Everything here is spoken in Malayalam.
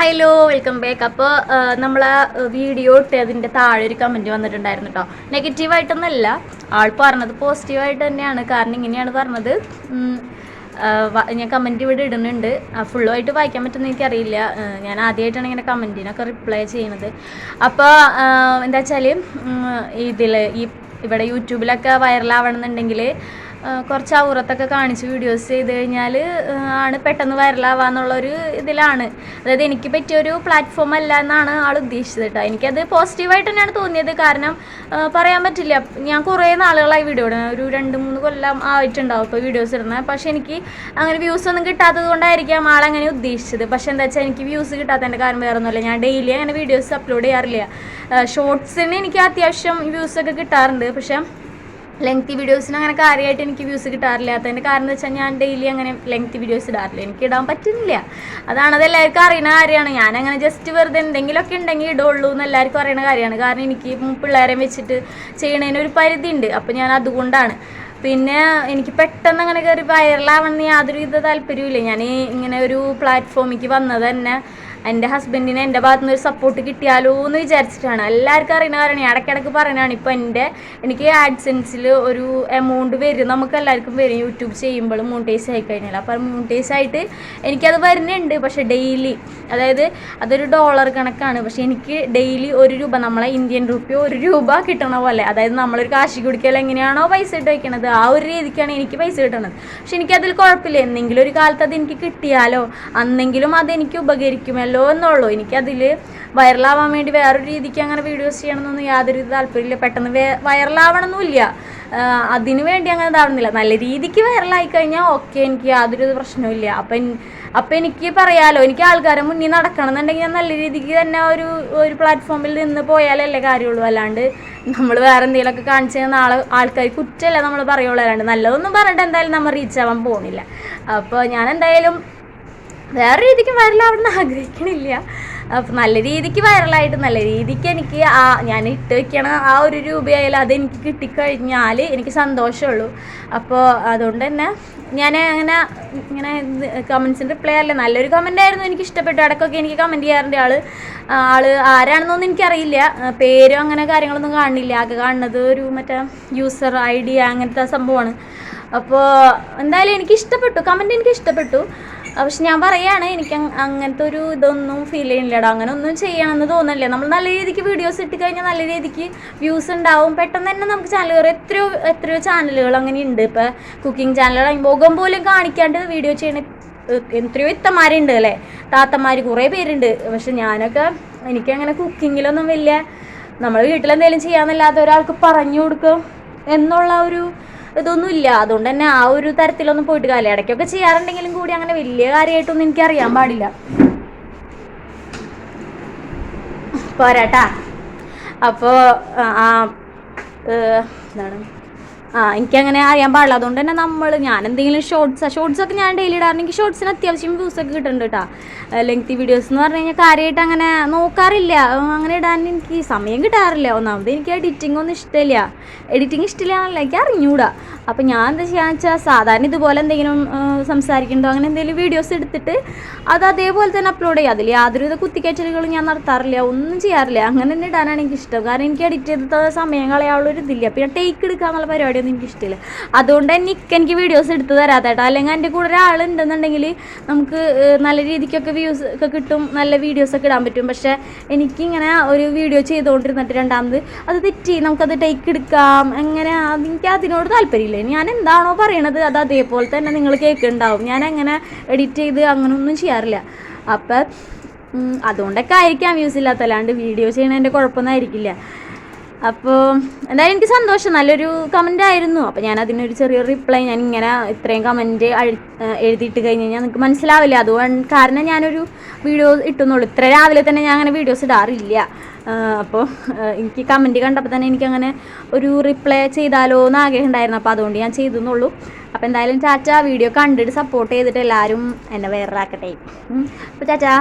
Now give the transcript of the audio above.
ഹലോ വെൽക്കം ബാക്ക് അപ്പോൾ നമ്മൾ വീഡിയോ ഇട്ട് അതിന്റെ താഴെ ഒരു കമന്റ് വന്നിട്ടുണ്ടായിരുന്നു കേട്ടോ നെഗറ്റീവായിട്ടൊന്നല്ല ആൾ പറഞ്ഞത് പോസിറ്റീവായിട്ട് തന്നെയാണ്. കാരണം ഇങ്ങനെയാണ് പറഞ്ഞത്. ഞാൻ കമന്റ് ഇവിടെ ഇടുന്നുണ്ട്. ഫുള്ളുമായിട്ട് വായിക്കാൻ പറ്റുമെന്ന് എനിക്കറിയില്ല. ഞാൻ ആദ്യമായിട്ടാണ് ഇങ്ങനെ കമന്റിനൊക്കെ റിപ്ലൈ ചെയ്യുന്നത്. അപ്പോൾ എന്താ വെച്ചാൽ ഇതിൽ ഈ ഇവിടെ യൂട്യൂബിലൊക്കെ വൈറലാവണമെന്നുണ്ടെങ്കിൽ കുറച്ച് ഔറത്തൊക്കെ കാണിച്ച് വീഡിയോസ് ചെയ്ത് കഴിഞ്ഞാൽ ആണ് പെട്ടെന്ന് വൈറലാവാന്നുള്ളൊരു ഇതിലാണ്. അതായത് എനിക്ക് പറ്റിയൊരു പ്ലാറ്റ്ഫോം അല്ല എന്നാണ് ആൾ ഉദ്ദേശിച്ചത് കേട്ടോ. എനിക്കത് പോസിറ്റീവായിട്ട് തന്നെയാണ് തോന്നിയത്. കാരണം പറയാൻ പറ്റില്ല. ഞാൻ കുറേ നാളുകളായി വീഡിയോ ഇടുന്നത്. ഒരു രണ്ട് മൂന്ന് കൊല്ലം ആയിട്ടുണ്ടാവും ഇപ്പോൾ വീഡിയോസ് ഇടുന്നത് പക്ഷേ എനിക്ക് അങ്ങനെ വ്യൂസ് ഒന്നും കിട്ടാത്തത് കൊണ്ടായിരിക്കാം ആളങ്ങനെ ഉദ്ദേശിച്ചത്. പക്ഷേ എന്താ വെച്ചാൽ എനിക്ക് വ്യൂസ് കിട്ടാത്തതിന്റെ കാരണം വേറെ ഒന്നുമില്ല ഞാൻ ഡെയിലി അങ്ങനെ വീഡിയോസ് അപ്ലോഡ് ചെയ്യാറില്ല. ഷോർട്സിന് എനിക്ക് അത്യാവശ്യം വ്യൂസൊക്കെ കിട്ടാറുണ്ട്. പക്ഷേ ലെങ്തി വീഡിയോസിന് അങ്ങനെ കാര്യമായിട്ട് എനിക്ക് വ്യൂസ് കിട്ടാറില്ല. അതിന്റെ കാരണം എന്ന് വെച്ചാൽ ഞാൻ ഡെയിലി അങ്ങനെ ലെങ്തി വീഡിയോസ് ഇടാറില്ല. എനിക്ക് ഇടാൻ പറ്റുന്നില്ല. അതാണ് അത് എല്ലാവർക്കും അറിയുന്ന കാര്യമാണ്. ഞാൻ അങ്ങനെ ജസ്റ്റ് വെറുതെ എന്തെങ്കിലുമൊക്കെ ഉണ്ടെങ്കിൽ ഇടുള്ളൂ എന്ന് എല്ലാവർക്കും അറിയുന്ന കാര്യമാണ്. കാരണം എനിക്ക് പിള്ളേരെ വെച്ചിട്ട് ചെയ്യണതിന് ഒരു പരിധി ഉണ്ട് അപ്പോൾ ഞാൻ അതുകൊണ്ടാണ്. പിന്നെ എനിക്ക് പെട്ടെന്ന് അങ്ങനെ കയറി വൈറലാവണമെന്ന് യാതൊരു വിധ താല്പര്യമില്ല ഞാൻ ഇങ്ങനെ ഒരു പ്ലാറ്റ്ഫോമിലേക്ക് വന്നത് തന്നെ എന്റെ ഹസ്ബൻഡിന് എന്റെ ഭാഗത്തു നിന്ന് ഒരു സപ്പോർട്ട് കിട്ടിയാലോ എന്ന് വിചാരിച്ചിട്ടാണ്. എല്ലാവർക്കും അറിയുന്ന കാര്യമാണ് ഇടയ്ക്കിടയ്ക്ക് പറയുന്നതാണ് ഇപ്പോൾ എന്റെ എനിക്ക് ആഡ്സെൻസിൽ ഒരു എമൗണ്ട് വരും. നമുക്ക് എല്ലാവർക്കും വരും യൂട്യൂബ് ചെയ്യുമ്പോൾ മോണിറ്റൈസ് ആയി കഴിഞ്ഞാൽ അപ്പോൾ മോണിറ്റൈസ് ആയിട്ട് എനിക്കത് വരുന്നുണ്ട്. പക്ഷേ ഡെയിലി അതായത് അതൊരു ഡോളർ കണക്കാണ്. പക്ഷേ എനിക്ക് ഡെയിലി ഒരു രൂപ നമ്മളെ ഇന്ത്യൻ റുപ്യ ഒരു രൂപ കിട്ടണ പോലെ അതായത് നമ്മളൊരു കാശി കുടിക്കൽ എങ്ങനെയാണോ പൈസ ഇട്ട് വയ്ക്കണത് ആ ഒരു രീതിക്കാണ് എനിക്ക് പൈസ കിട്ടണത്. പക്ഷെ എനിക്കതിൽ കുഴപ്പമില്ല. എന്തെങ്കിലും ഒരു കാലത്ത് അത് എനിക്ക് കിട്ടിയാലോ അന്നെങ്കിലും അത് എനിക്ക് ഉപകരിക്കുമല്ലോ എന്നുള്ളൂ. എനിക്കതിൽ വൈറലാവാൻ വേണ്ടി വേറൊരു രീതിക്ക് അങ്ങനെ വീഡിയോസ് ചെയ്യണമെന്നൊന്നും യാതൊരു താല്പര്യമില്ല. പെട്ടെന്ന് വൈറലാവണമെന്നില്ല അതിന് വേണ്ടി അങ്ങനെ ഇതാവുന്നില്ല. നല്ല രീതിക്ക് വൈറലായി കഴിഞ്ഞാൽ ഓക്കെ എനിക്ക് യാതൊരു പ്രശ്നവുമില്ല അപ്പം അപ്പം എനിക്ക് പറയാലോ എനിക്ക് ആൾക്കാരെ മുന്നിൽ നടക്കണം എന്നുണ്ടെങ്കിൽ ഞാൻ നല്ല രീതിക്ക് തന്നെ ഒരു ഒരു പ്ലാറ്റ്ഫോമിൽ നിന്ന് പോയാലല്ലേ കാര്യമുള്ളൂ. അല്ലാണ്ട് നമ്മൾ വേറെ എന്തെങ്കിലുമൊക്കെ കാണിച്ചു കഴിഞ്ഞാൽ നാളെ ആൾക്കാർ കുറ്റമല്ല നമ്മൾ പറയുള്ളൂ. അല്ലാണ്ട് നല്ലതൊന്നും പറഞ്ഞിട്ട് എന്തായാലും നമ്മൾ റീച്ച് ആവാൻ പോകുന്നില്ല അപ്പോൾ ഞാൻ എന്തായാലും വേറെ രീതിക്ക് വൈറലാവണമെന്ന് ആഗ്രഹിക്കണില്ല. അപ്പം നല്ല രീതിക്ക് വൈറലായിട്ട് നല്ല രീതിക്ക് എനിക്ക് ആ ഞാൻ ഇട്ട് വെക്കണ ആ ഒരു രൂപയായാലും അതെനിക്ക് കിട്ടിക്കഴിഞ്ഞാൽ എനിക്ക് സന്തോഷമുള്ളൂ. അപ്പോൾ അതുകൊണ്ട് തന്നെ ഞാൻ അങ്ങനെ ഇങ്ങനെ കമൻസിന് റിപ്ലൈ അല്ല. നല്ലൊരു കമന്റ് ആയിരുന്നു എനിക്ക് ഇഷ്ടപ്പെട്ടു. ഇടയ്ക്കൊക്കെ എനിക്ക് കമന്റ് ചെയ്യാറുണ്ട് ആൾ ആൾ ആരാണെന്നൊന്നും എനിക്കറിയില്ല. പേരും അങ്ങനെ കാര്യങ്ങളൊന്നും കാണില്ല ആകെ കാണുന്നത് ഒരു മറ്റേ യൂസർ ഐ ഡി അങ്ങനത്തെ സംഭവമാണ്. അപ്പോൾ എന്തായാലും എനിക്ക് ഇഷ്ടപ്പെട്ടു. കമന്റ് എനിക്ക് ഇഷ്ടപ്പെട്ടു. പക്ഷെ ഞാൻ പറയാണ് എനിക്ക് അങ്ങനത്തെ ഒരു ഇതൊന്നും ഫീൽ ചെയ്യണില്ലടാ അങ്ങനെ ഒന്നും ചെയ്യണമെന്ന് തോന്നുന്നില്ല. നമ്മൾ നല്ല രീതിക്ക് വീഡിയോസ് ഇട്ട് കഴിഞ്ഞാൽ നല്ല രീതിക്ക് വ്യൂസ് ഉണ്ടാവും. പെട്ടെന്ന് തന്നെ നമുക്ക് ചാനലുകൾ എത്രയോ എത്രയോ ചാനലുകൾ അങ്ങനെ ഉണ്ട്. ഇപ്പോൾ കുക്കിംഗ് ചാനലുകൾ മുഖം പോലും കാണിക്കാണ്ട് വീഡിയോ ചെയ്യണ എത്രയോ ഇത്തമാരുണ്ട് അല്ലേ? താത്തമാർ കുറേ പേരുണ്ട്. പക്ഷെ ഞാനൊക്കെ എനിക്കങ്ങനെ കുക്കിങ്ങിലൊന്നും വലിയ നമ്മൾ വീട്ടിലെന്തെങ്കിലും ചെയ്യാമെന്നല്ലാതെ ഒരാൾക്ക് പറഞ്ഞു കൊടുക്കും എന്നുള്ള ഒരു ഇതൊന്നും ഇല്ല അതുകൊണ്ട് തന്നെ ആ ഒരു തരത്തിലൊന്നും പോയിട്ട് കാലം ഇടയ്ക്കൊക്കെ ചെയ്യാറുണ്ടെങ്കിലും കൂടി അങ്ങനെ വലിയ കാര്യമായിട്ടൊന്നും എനിക്ക് അറിയാൻ പാടില്ല. പോരാട്ടാ. അപ്പോൾ ആ എന്താണ്? ആ എനിക്കങ്ങനെ അറിയാൻ പാടില്ല. അതുകൊണ്ട് തന്നെ നമ്മൾ ഞാൻ എന്തെങ്കിലും ഷോർട്സ് ഷോർട്സ് ഒക്കെ ഞാൻ ഡെയിലി ഇടാറുണ്ടെങ്കിൽ ഷോർട്സിന് അത്യാവശ്യം വ്യൂസ് ഒക്കെ കിട്ടുന്നുണ്ട് കേട്ടോ ലെങ്തി വീഡിയോസ് എന്ന് പറഞ്ഞു കഴിഞ്ഞാൽ കാര്യമായിട്ട് അങ്ങനെ നോക്കാറില്ല. അങ്ങനെ ഇടാൻ എനിക്ക് സമയം കിട്ടാറില്ല. ഒന്നാമത് എനിക്ക് എഡിറ്റിംഗ് ഒന്നും ഇഷ്ടമില്ല. എഡിറ്റിംഗ് ഇഷ്ടമില്ല എനിക്ക് അറിഞ്ഞൂടാ. അപ്പോൾ ഞാൻ എന്താ ചെയ്യാന്ന് വെച്ചാൽ സാധാരണ ഇതുപോലെ എന്തെങ്കിലും സംസാരിക്കണ്ടോ അങ്ങനെ എന്തെങ്കിലും വീഡിയോസ് എടുത്തിട്ട് അത് അതേപോലെ തന്നെ അപ്ലോഡ് ചെയ്യുക അതിൽ യാതൊരുവിധ കുത്തിക്കയറ്റലുകളും ഞാൻ നടത്താറില്ല. ഒന്നും ചെയ്യാറില്ല. അങ്ങനെ തന്നെ ഇടാനാണ് എനിക്ക് ഇഷ്ടം. കാരണം എനിക്ക് എഡിറ്റ് ചെയ്ത സമയം കളയാനുള്ള ഒരു ഇതില്ല. പിന്നെ ടേക്ക് എടുക്കുക എന്നുള്ള പരിപാടിയൊന്നും എനിക്ക് ഇഷ്ടമില്ല അതുകൊണ്ട് തന്നെ ഇക്ക എനിക്ക് വീഡിയോസ് എടുത്ത് തരാത്തേട്ടാ. അല്ലെങ്കിൽ എന്റെ കൂടെ ഒരാളുണ്ടെന്നുണ്ടെങ്കിൽ നമുക്ക് നല്ല രീതിക്കൊക്കെ വ്യൂസ് ഒക്കെ കിട്ടും നല്ല വീഡിയോസ് ഒക്കെ ഇടാൻ പറ്റും. പക്ഷേ എനിക്കിങ്ങനെ ഒരു വീഡിയോ ചെയ്തുകൊണ്ടിരുന്നിട്ട് രണ്ടാമത് അത് തെറ്റി നമുക്കത് ടേക്ക് എടുക്കാം അങ്ങനെ എനിക്ക് അതിനോട് താല്പര്യമില്ല. ഞാൻ എന്താണോ പറയണത് അത് അതേപോലെ തന്നെ നിങ്ങൾ കേൾക്കുന്നുണ്ടാവും. ഞാൻ അങ്ങനെ എഡിറ്റ് ചെയ്ത് അങ്ങനെ ഒന്നും ചെയ്യാറില്ല. അപ്പം അതുകൊണ്ടൊക്കെ ആയിരിക്കാം വ്യൂസ് ഇല്ലാത്തല്ലാണ്ട് വീഡിയോ ചെയ്യണതിന്റെ കുഴപ്പമൊന്നും ആയിരിക്കില്ല. അപ്പോൾ എന്തായാലും എനിക്ക് സന്തോഷം. നല്ലൊരു കമന്റ് ആയിരുന്നു. അപ്പോൾ ഞാൻ അതിനൊരു ചെറിയൊരു റിപ്ലൈ ഞാൻ ഇങ്ങനെ ഇത്രയും കമന്റ് എഴുതിയിട്ട് കഴിഞ്ഞ് കഴിഞ്ഞാൽ നിങ്ങൾക്ക് മനസ്സിലാവില്ല. അതുകൊണ്ട് കാരണം ഞാനൊരു വീഡിയോ ഇട്ടുന്നുള്ളൂ ഇത്ര രാവിലെ തന്നെ ഞാൻ അങ്ങനെ വീഡിയോസ് ഇടാറില്ല. അപ്പോൾ എനിക്ക് കമന്റ് കണ്ടപ്പോൾ തന്നെ എനിക്കങ്ങനെ ഒരു റിപ്ലൈ ചെയ്താലോ എന്ന് ആഗ്രഹം ഉണ്ടായിരുന്നു. അപ്പോൾ അതുകൊണ്ട് ഞാൻ ചെയ്തെന്നുള്ളൂ അപ്പോൾ എന്തായാലും ചാച്ച വീഡിയോ കണ്ടിട്ട് സപ്പോർട്ട് ചെയ്തിട്ട് എല്ലാവരും എന്നെ വേറെ ആക്കട്ടെ. അപ്പോൾ ചാച്ചാ